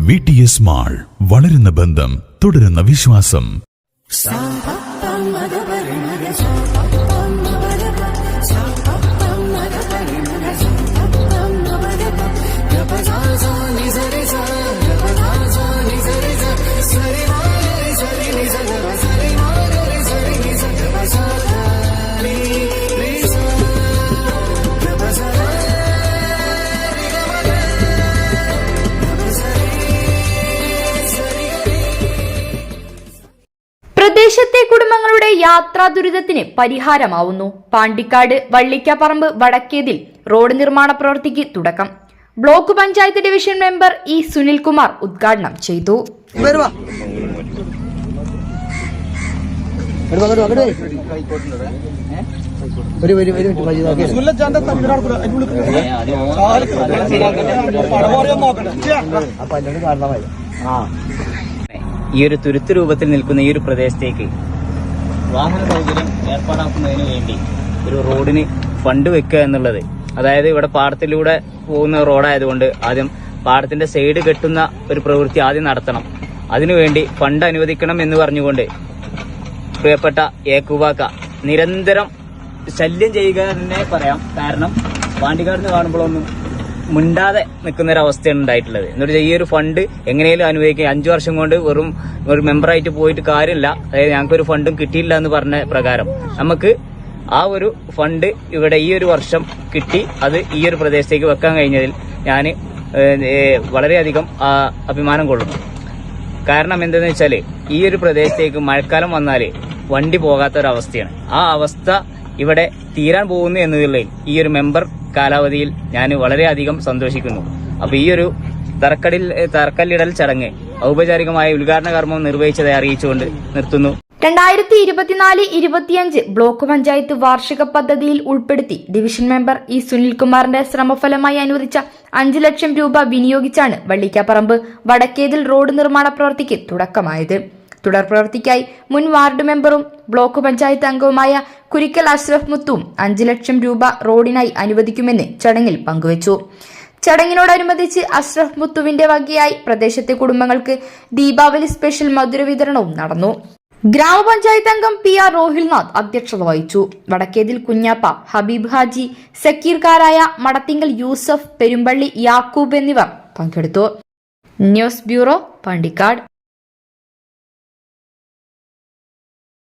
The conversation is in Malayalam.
വി ടി എസ് മാൾ വളരുന്ന ബന്ധം തുടരുന്ന വിശ്വാസം. പ്രദേശത്തെ കുടുംബങ്ങളുടെ യാത്രാ ദുരിതത്തിന് പരിഹാരമാവുന്നു. പാണ്ടിക്കാട് വള്ളിക്കാപ്പറമ്പ് വടക്കേതിൽ റോഡ് നിർമ്മാണ പ്രവൃത്തിക്ക് തുടക്കം. Block panchayat division member E Sunilkumar ഉദ്ഘാടനം ചെയ്തു. അപ്പൊ എന്നോട് കാരണമായി. ആ. ഈ ഒരു തുരുത്ത് രൂപത്തിൽ നിൽക്കുന്ന ഈ ഒരു പ്രദേശത്തേക്ക് വാഹന സൗകര്യം ഏർപ്പാടാക്കുന്നതിന് വേണ്ടി ഒരു റോഡിന് ഫണ്ട് വെക്കുക എന്നുള്ളത്. അതായത് ഇവിടെ പാടത്തിലൂടെ പോകുന്ന റോഡായതുകൊണ്ട് ആദ്യം പാടത്തിന്റെ സൈഡ് കെട്ടുന്ന ഒരു പ്രവൃത്തി ആദ്യം നടത്തണം. അതിനുവേണ്ടി ഫണ്ട് അനുവദിക്കണം എന്ന് പറഞ്ഞുകൊണ്ട് പ്രിയപ്പെട്ട ഏക്കുവാക്ക നിരന്തരം ശല്യം ചെയ്യുക തന്നെ പറയാം. കാരണം പാണ്ടിക്കാടിന് കാണുമ്പോഴൊന്നും മിണ്ടാതെ നിൽക്കുന്ന ഒരു അവസ്ഥയാണ് ഉണ്ടായിട്ടുള്ളത്. എന്നിട്ട് ഈ ഒരു ഫണ്ട് എങ്ങനെയും അനുഭവിക്കുക അഞ്ചു വർഷം കൊണ്ട് വെറും ഒരു മെമ്പറായിട്ട് പോയിട്ട് കാര്യമില്ല. അതായത് ഞങ്ങൾക്ക് ഒരു ഫണ്ടും കിട്ടിയില്ല എന്ന് പറഞ്ഞ പ്രകാരം നമുക്ക് ആ ഒരു ഫണ്ട് ഇവിടെ ഈ ഒരു വർഷം കിട്ടി. അത് ഈ ഒരു പ്രദേശത്തേക്ക് വെക്കാൻ കഴിഞ്ഞതിൽ ഞാൻ വളരെയധികം അഭിമാനം കൊള്ളുന്നു. കാരണം എന്തെന്ന് വെച്ചാൽ ഈ ഒരു പ്രദേശത്തേക്ക് മഴക്കാലം വന്നാൽ വണ്ടി പോകാത്ത ഒരു അവസ്ഥയാണ് ആ അവസ്ഥ ഇവിടെ തീരാൻ പോകുന്നു എന്നതിൽ ഈ ഒരു മെമ്പർ കാലാവധിയിൽ ഞാൻ വളരെയധികം സന്തോഷിക്കുന്നു. അപ്പൊ ഈ ഒരു തറക്കടിൽ തറക്കല്ലിടൽ ചടങ്ങ് ഔപചാരികമായ ഉദ്ഘാടന കർമ്മം നിർവഹിച്ചതായി അറിയിച്ചുകൊണ്ട് നിർത്തുന്നു. രണ്ടായിരത്തി ഇരുപത്തിനാല് ഇരുപത്തിയഞ്ച് ബ്ലോക്ക് പഞ്ചായത്ത് വാർഷിക പദ്ധതിയിൽ ഉൾപ്പെടുത്തി ഡിവിഷൻ മെമ്പർ ഇ സുനിൽകുമാറിന്റെ ശ്രമഫലമായി അനുവദിച്ച അഞ്ചു ലക്ഷം രൂപ വിനിയോഗിച്ചാണ് വള്ളിക്കാപ്പറമ്പ് വടക്കേതിൽ റോഡ് നിർമ്മാണ പ്രവൃത്തിക്ക് തുടക്കമായത്. തുടർ പ്രവൃത്തിക്കായി മുൻ വാർഡ് മെമ്പറും ബ്ലോക്ക് പഞ്ചായത്ത് അംഗവുമായ കുരിക്കൽ അഷ്റഫ് മുത്തും അഞ്ചു ലക്ഷം രൂപ റോഡിനായി അനുവദിക്കുമെന്ന് ചടങ്ങിൽ പങ്കുവച്ചു. ചടങ്ങിനോടനുബന്ധിച്ച് അഷ്റഫ് മുത്തുവിന്റെ വകയായി പ്രദേശത്തെ കുടുംബങ്ങൾക്ക് ദീപാവലി സ്പെഷ്യൽ മധുര വിതരണവും നടന്നു. ഗ്രാമപഞ്ചായത്ത് അംഗം പി ആർ റോഹിൽനാഥ് അധ്യക്ഷത വഹിച്ചു. വടക്കേതിൽ കുഞ്ഞാപ്പ ഹബീബ് ഹാജി സക്കീർക്കാരായ മടത്തിങ്കൽ യൂസഫ് പെരുമ്പള്ളി യാക്കൂബ് എന്നിവർ പങ്കെടുത്തു. News bureau Pandikkad.